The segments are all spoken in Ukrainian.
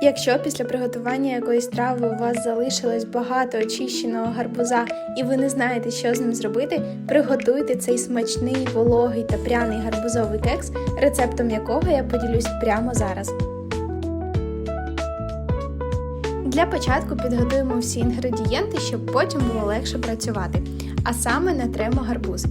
Якщо після приготування якоїсь трави у вас залишилось багато очищеного гарбуза і ви не знаєте, що з ним зробити, приготуйте цей смачний, вологий та пряний гарбузовий кекс, рецептом якого я поділюсь прямо зараз. Для початку підготуємо всі інгредієнти, щоб потім було легше працювати. А саме натремо гарбуз.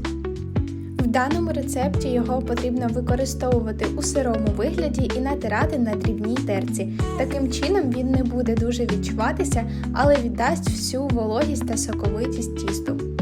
Даному рецепті його потрібно використовувати у сирому вигляді і натирати на дрібній терці. Таким чином він не буде дуже відчуватися, але віддасть всю вологість та соковитість тісту.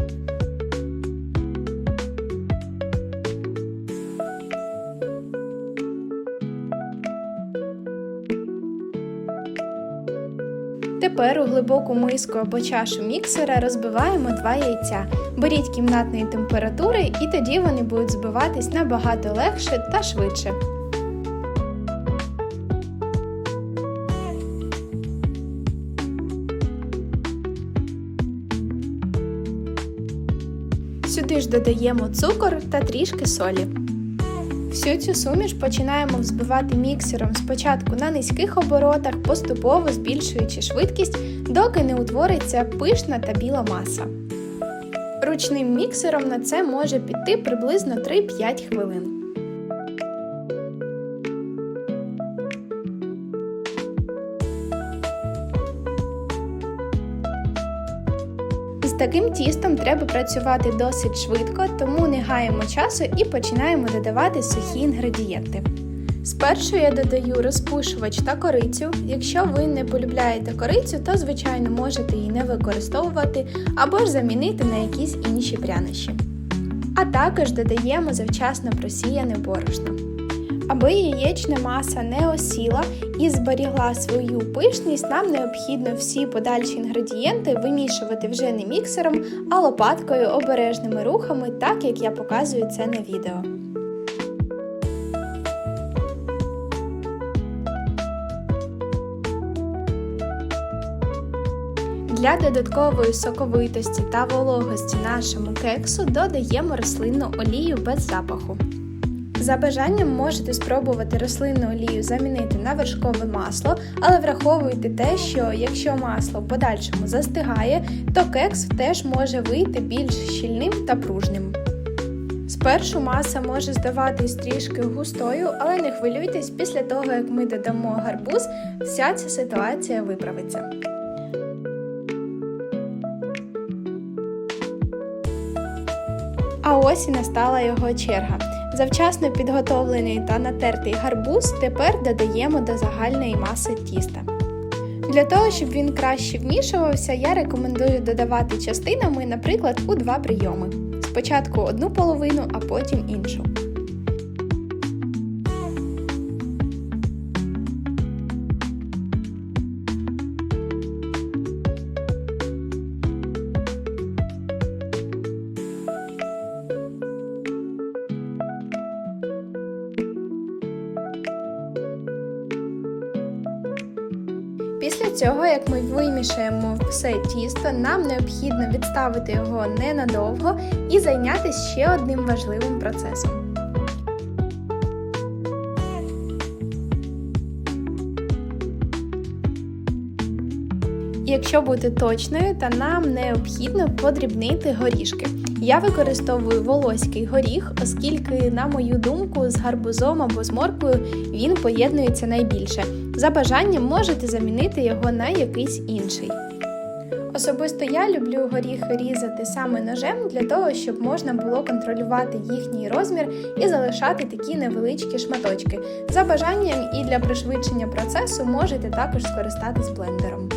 Тепер у глибоку миску або чашу міксера розбиваємо два яйця. Беріть кімнатної температури і тоді вони будуть збиватись набагато легше та швидше. Сюди ж додаємо цукор та трішки солі. Всю цю суміш починаємо взбивати міксером спочатку на низьких оборотах, поступово збільшуючи швидкість, доки не утвориться пишна та біла маса. Ручним міксером на це може піти приблизно 3-5 хвилин. Таким тістом треба працювати досить швидко, тому не гаємо часу і починаємо додавати сухі інгредієнти. Спершу я додаю розпушувач та корицю. Якщо ви не полюбляєте корицю, то звичайно можете її не використовувати або ж замінити на якісь інші прянощі. А також додаємо завчасно просіяне борошно. Аби яєчна маса не осіла і зберігла свою пишність, нам необхідно всі подальші інгредієнти вимішувати вже не міксером, а лопаткою обережними рухами, так як я показую це на відео. Для додаткової соковитості та вологості нашому кексу додаємо рослинну олію без запаху. За бажанням можете спробувати рослинну олію замінити на вершкове масло, але враховуйте те, що якщо масло в подальшому застигає, то кекс теж може вийти більш щільним та пружним. Спершу маса може здаватись трішки густою, але не хвилюйтесь, після того як ми додамо гарбуз, вся ця ситуація виправиться. А ось і настала його черга. Завчасно підготовлений та натертий гарбуз тепер додаємо до загальної маси тіста. Для того, щоб він краще вмішувався, я рекомендую додавати частинами, наприклад, у два прийоми. Спочатку одну половину, а потім іншу. Цього, як ми вимішаємо все тісто, нам необхідно відставити його ненадовго і зайнятися ще одним важливим процесом. Якщо бути точною, то нам необхідно подрібнити горішки. Я використовую волоський горіх, оскільки, на мою думку, з гарбузом або з морквою він поєднується найбільше. За бажанням можете замінити його на якийсь інший. Особисто я люблю горіхи різати саме ножем для того, щоб можна було контролювати їхній розмір і залишати такі невеличкі шматочки. За бажанням і для пришвидшення процесу можете також скористатись блендером.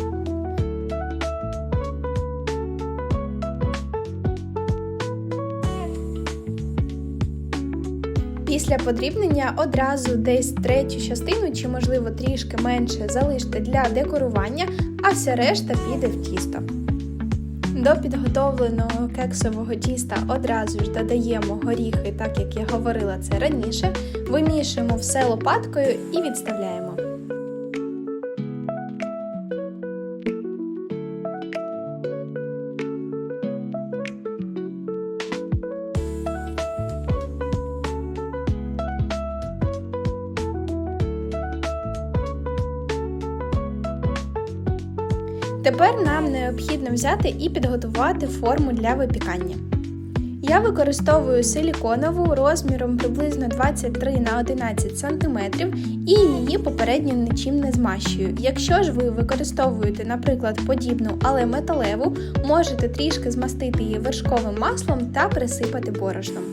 Після подрібнення одразу десь третю частину чи, можливо, трішки менше залиште для декорування, а вся решта піде в тісто. До підготовленого кексового тіста одразу ж додаємо горіхи, так як я говорила це раніше, вимішуємо все лопаткою і відставляємо. Тепер нам необхідно взяти і підготувати форму для випікання. Я використовую силіконову розміром приблизно 23 на 11 см і її попередньо нічим не змащую. Якщо ж ви використовуєте, наприклад, подібну, але металеву, можете трішки змастити її вершковим маслом та присипати борошном.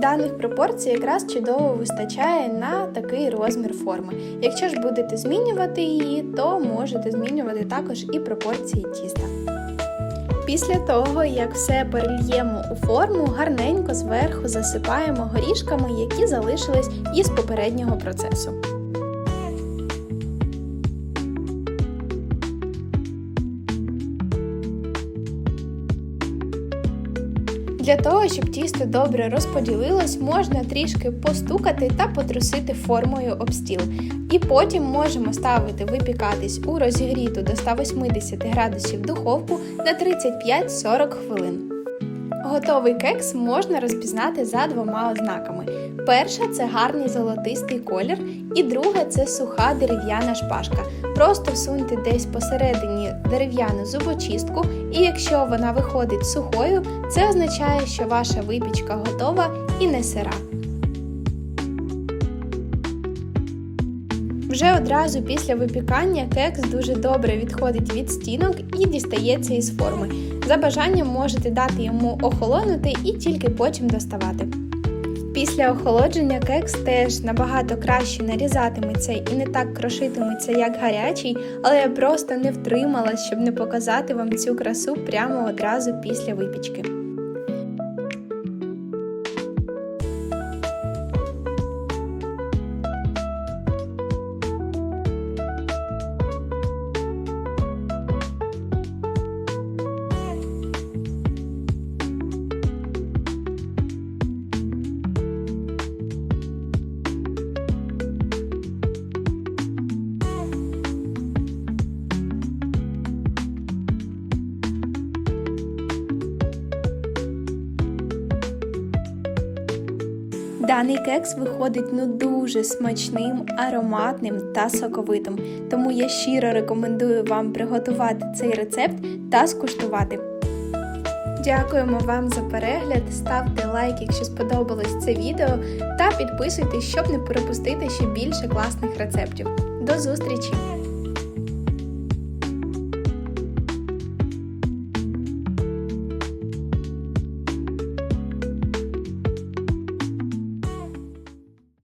Даних пропорцій якраз чудово вистачає на такий розмір форми. Якщо ж будете змінювати її, то можете змінювати також і пропорції тіста. Після того, як все перельємо у форму, гарненько зверху засипаємо горішками, які залишились із попереднього процесу. Для того, щоб тісто добре розподілилось, можна трішки постукати та потрусити формою об стіл. І потім можемо ставити випікатись у розігріту до 180 градусів духовку на 35-40 хвилин. Готовий кекс можна розпізнати за двома ознаками. Перша це гарний золотистий колір, і друга це суха дерев'яна шпажка. Просто всуньте десь посередині дерев'яну зубочистку, і якщо вона виходить сухою, це означає, що ваша випічка готова і не сира. Вже одразу після випікання кекс дуже добре відходить від стінок і дістається із форми. За бажанням можете дати йому охолонути і тільки потім доставати. Після охолодження кекс теж набагато краще нарізатиметься і не так крошитиметься, як гарячий, але я просто не втрималась, щоб не показати вам цю красу прямо одразу після випічки. Даний кекс виходить ну дуже смачним, ароматним та соковитим. Тому я щиро рекомендую вам приготувати цей рецепт та скуштувати. Дякуємо вам за перегляд. Ставте лайк, якщо сподобалось це відео, та підписуйтесь, щоб не пропустити ще більше класних рецептів. До зустрічі!